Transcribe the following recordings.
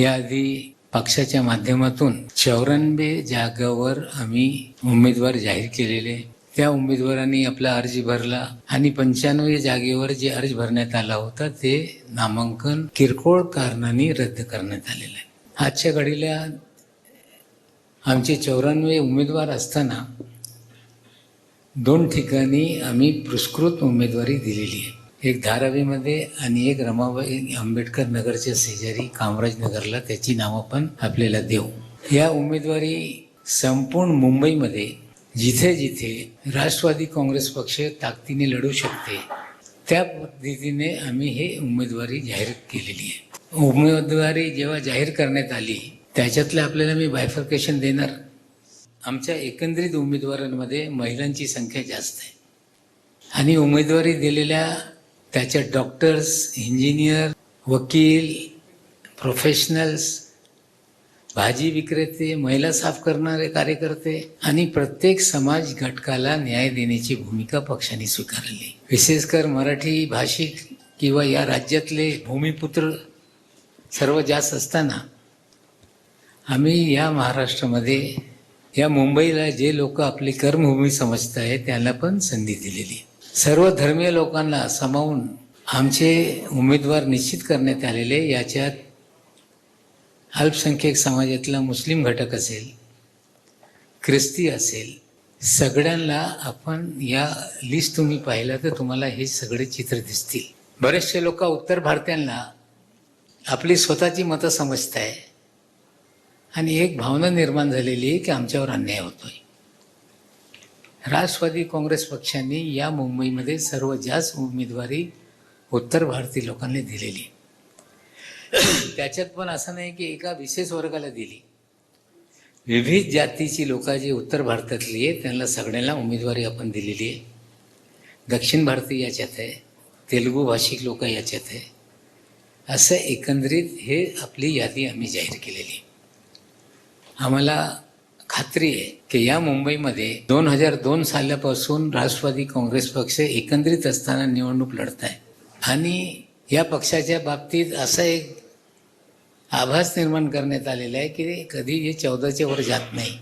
याआधी पक्षाच्या माध्यमातून चौऱ्याण्णव जागावर आम्ही उमेदवार जाहीर केलेले. त्या उमेदवारांनी आपला अर्ज भरला आणि पंच्याण्णव जागेवर जे अर्ज भरण्यात आला होता ते नामांकन किरकोळ कारणाने रद्द करण्यात आलेलं आहे. आजच्या घडीला आमचे चौऱ्याण्णव उमेदवार असताना दोन ठिकाणी आम्ही पुरस्कृत उमेदवारी दिलेली आहे. एक धारावीमध्ये आणि एक रमाबाई आंबेडकर नगरच्या शेजारी कामराज नगरला त्याची नावं पण आपल्याला देऊ. या उमेदवारी संपूर्ण मुंबईमध्ये जिथे जिथे राष्ट्रवादी काँग्रेस पक्ष ताकदीने लढू शकते त्या पद्धतीने आम्ही हे उमेदवारी जाहीर केलेली आहे. उमेदवारी जेव्हा जाहीर करण्यात आली त्याच्यातलं आपल्याला मी बायफर्केशन देणार. आमच्या एकंदरीत उमेदवारांमध्ये महिलांची संख्या जास्त आहे. आणि उमेदवारी दिलेल्या त्याच्या डॉक्टर्स इंजिनियर वकील प्रोफेशनल्स भाजी विक्रेते महिला साफ करणारे कार्यकर्ते आणि प्रत्येक समाज घटकाला न्याय देण्याची भूमिका पक्षाने स्वीकारली. विशेषकर मराठी भाषिक किंवा या राज्यातले भूमिपुत्र सर्व जास्त असताना आम्ही या महाराष्ट्रामध्ये या मुंबईला जे लोक आपली कर्मभूमी समजत आहे त्यांना पण संधी दिलेली सर्व धर्मीय लोकांना सामावून आमचे उमेदवार निश्चित करण्यात आलेले याच्यात अल्पसंख्याक समाजातला मुस्लिम घटक असेल ख्रिस्ती असेल सगळ्यांना आपण या लिस्ट तुम्ही पाहिला तर तुम्हाला हे सगळे चित्र दिसतील. बरेचसे लोक उत्तर भारतीयांना आपली स्वतःची मतं समजत आहे आणि एक भावना निर्माण झालेली आहे की आमच्यावर अन्याय होतोय. राष्ट्रवादी काँग्रेस पक्षाने या मुंबईमध्ये सर्व जास्त उमेदवारी उत्तर भारतीय लोकांनी दिलेली. त्याच्यात पण असं नाही की एका विशेष वर्गाला दिली. विविध जातीची लोक जी उत्तर भारतातली आहे त्यांना सगळ्यांना उमेदवारी आपण दिलेली आहे. दक्षिण भारतीय याच्यात आहे तेलुगू भाषिक लोक याच्यात आहे. असं एकंदरीत हे आपली यादी आम्ही जाहीर केलेली. आम्हाला खात्री आहे की या मुंबईमध्ये दोन हजार दोन सालापासून राष्ट्रवादी काँग्रेस पक्ष एकंदरीत असताना निवडणूक लढत आहे आणि या पक्षाच्या बाबतीत असा एक आभास निर्माण करण्यात आलेला आहे की कधी हे चौदाच्या वर जात नाही.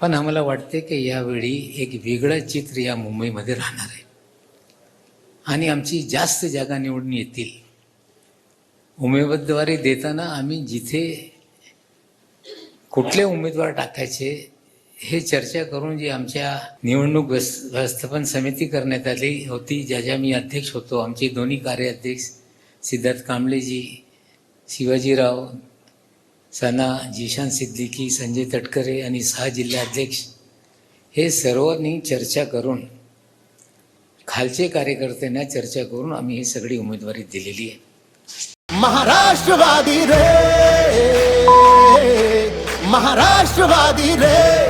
पण आम्हाला वाटते की यावेळी एक वेगळं चित्र या मुंबईमध्ये राहणार आहे. आणि आमची जास्त जागा निवडून येतील. उमेदवारी देताना आम्ही जिथे कुठले उमेदवार टाकायचे हे चर्चा करून जी आमच्या निवडणूक व्यवस्थापन समिती करण्यात आली होती ज्याच्या मी अध्यक्ष होतो. आमचे दोन्ही कार्याध्यक्ष सिद्धार्थ कांबळेजी शिवाजीराव सना जिशान सिद्दीकी संजय तटकरे आणि सहा जिल्हाध्यक्ष हे सर्वांनी चर्चा करून खालचे कार्यकर्त्यांना चर्चा करून आम्ही ही सगळी उमेदवारी दिलेली आहे. महाराष्ट्रवादी रे! महाराष्ट्रवादी रे